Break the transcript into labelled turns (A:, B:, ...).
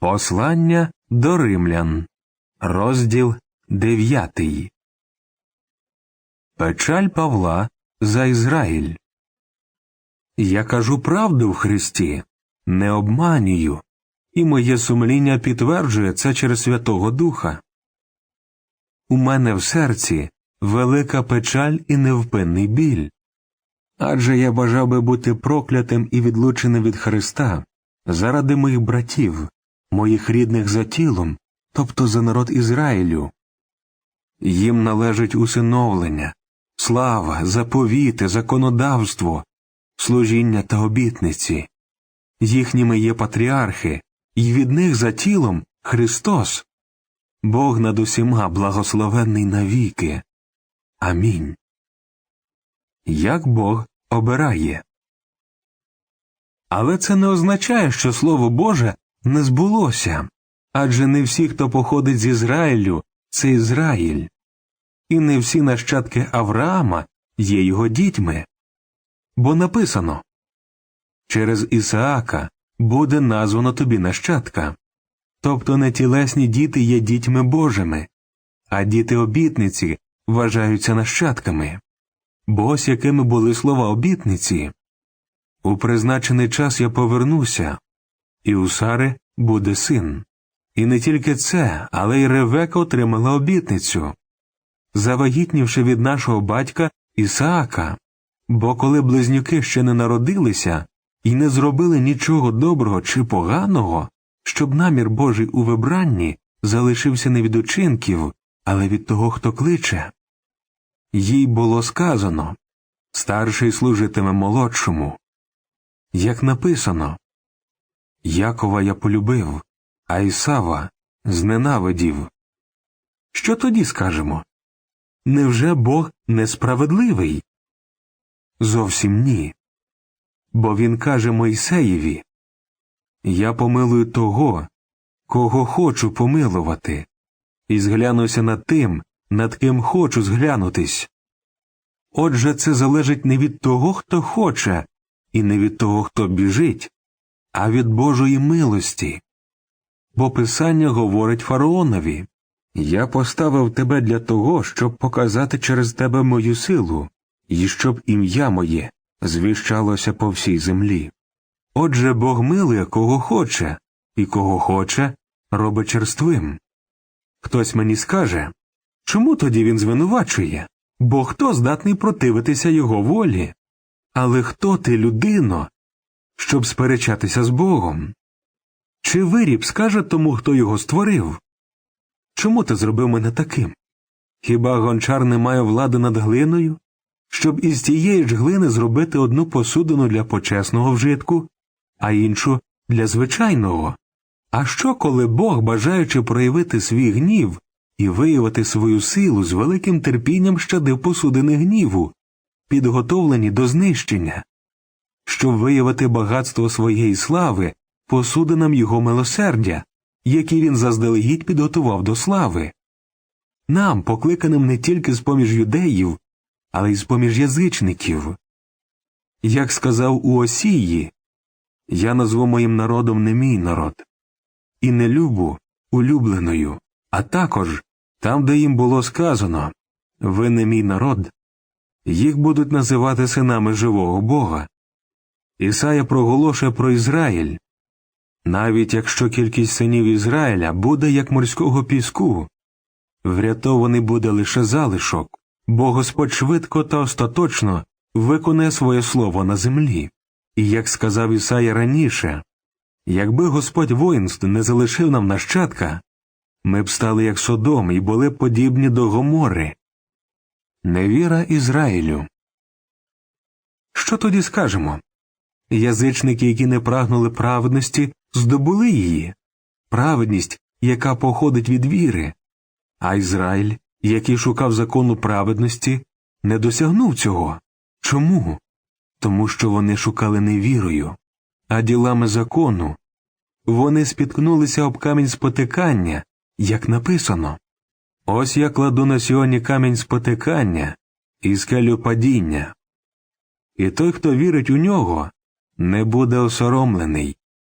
A: Послання до римлян, розділ 9. Печаль Павла за Ізраїль. Я кажу правду в Христі, не обманюю, і моє сумління підтверджує це через Святого Духа. У мене в серці велика печаль і невпинний біль. Адже я бажав би бути проклятим і відлученим від Христа заради моїх братів, моїх рідних за тілом, тобто за народ Ізраїлю. Їм належить усиновлення, слава, заповіти, законодавство, служіння та обітниці. Їхніми є патріархи, і від них за тілом Христос. Бог над усіма благословенний навіки. Амінь. Як Бог обирає. Але це не означає, що Слово Боже не збулося адже не всі, хто походить з Ізраїлю, це Ізраїль, і не всі нащадки Авраама є його дітьми. Бо написано через Ісаака буде названо тобі нащадка. Тобто не тілесні діти є дітьми Божими, а діти обітниці вважаються нащадками. Бо ось якими були слова обітниці. У призначений час я повернуся, і у Сари буде син. І не тільки це, але й Ревека отримала обітницю, завагітнівши від нашого батька Ісаака. Бо коли близнюки ще не народилися і не зробили нічого доброго чи поганого, щоб намір Божий у вибранні залишився не від учинків, але від того, хто кличе. Їй було сказано старший служитиме молодшому. Як написано Якова я полюбив, а Ісава зненавидів. Що тоді скажемо? Невже Бог несправедливий? Зовсім ні. Бо він каже Мойсеєві Я помилую того, кого хочу помилувати, і зглянуся над тим, над ким хочу зглянутись. Отже, це залежить не від того, хто хоче, і не від того, хто біжить, а від Божої милості. Бо Писання говорить фараонові Я поставив тебе для того, щоб показати через тебе мою силу, і щоб ім'я моє звіщалося по всій землі. Отже Бог милує кого хоче, і кого хоче, робить черствим. Хтось мені скаже чому тоді він звинувачує? Бо хто здатний противитися його волі? Але хто ти, людино, щоб сперечатися з Богом? Чи виріб скаже тому, хто його створив? Чому ти зробив мене таким? Хіба гончар не має влади над глиною, щоб із тієї ж глини зробити одну посудину для почесного вжитку, а іншу для звичайного? А що, коли Бог, бажаючи проявити свій гнів і виявити свою силу з великим терпінням щадив посудини гніву, підготовлені до знищення, щоб виявити багатство своєї слави посудинам його милосердя, які він заздалегідь підготував до слави. Нам, покликаним не тільки з поміж юдеїв, але й з поміж язичників. Як сказав у Осії, я назву моїм народом не мій народ, і не любу улюбленою, а також там, де їм було сказано ви не мій народ, їх будуть називати синами живого Бога. Ісая проголошує про Ізраїль. Навіть якщо кількість синів Ізраїля буде як морського піску, врятований буде лише залишок, бо Господь швидко та остаточно виконає своє слово на землі. І як сказав Ісая раніше, якби Господь воїнств не залишив нам нащадка, ми б стали як Содом і були подібні до Гомори. Невіра Ізраїлю. Що тоді скажемо? Язичники, які не прагнули праведності, здобули її, праведність, яка походить від віри, а Ізраїль, який шукав закону праведності, не досягнув цього. Чому? Тому що вони шукали не вірою, а ділами закону. Вони спіткнулися об камінь спотикання, як написано Ось я кладу на сьогодні камінь спотикання і скелю падіння. І той, хто вірить у нього, не буде осоромлений.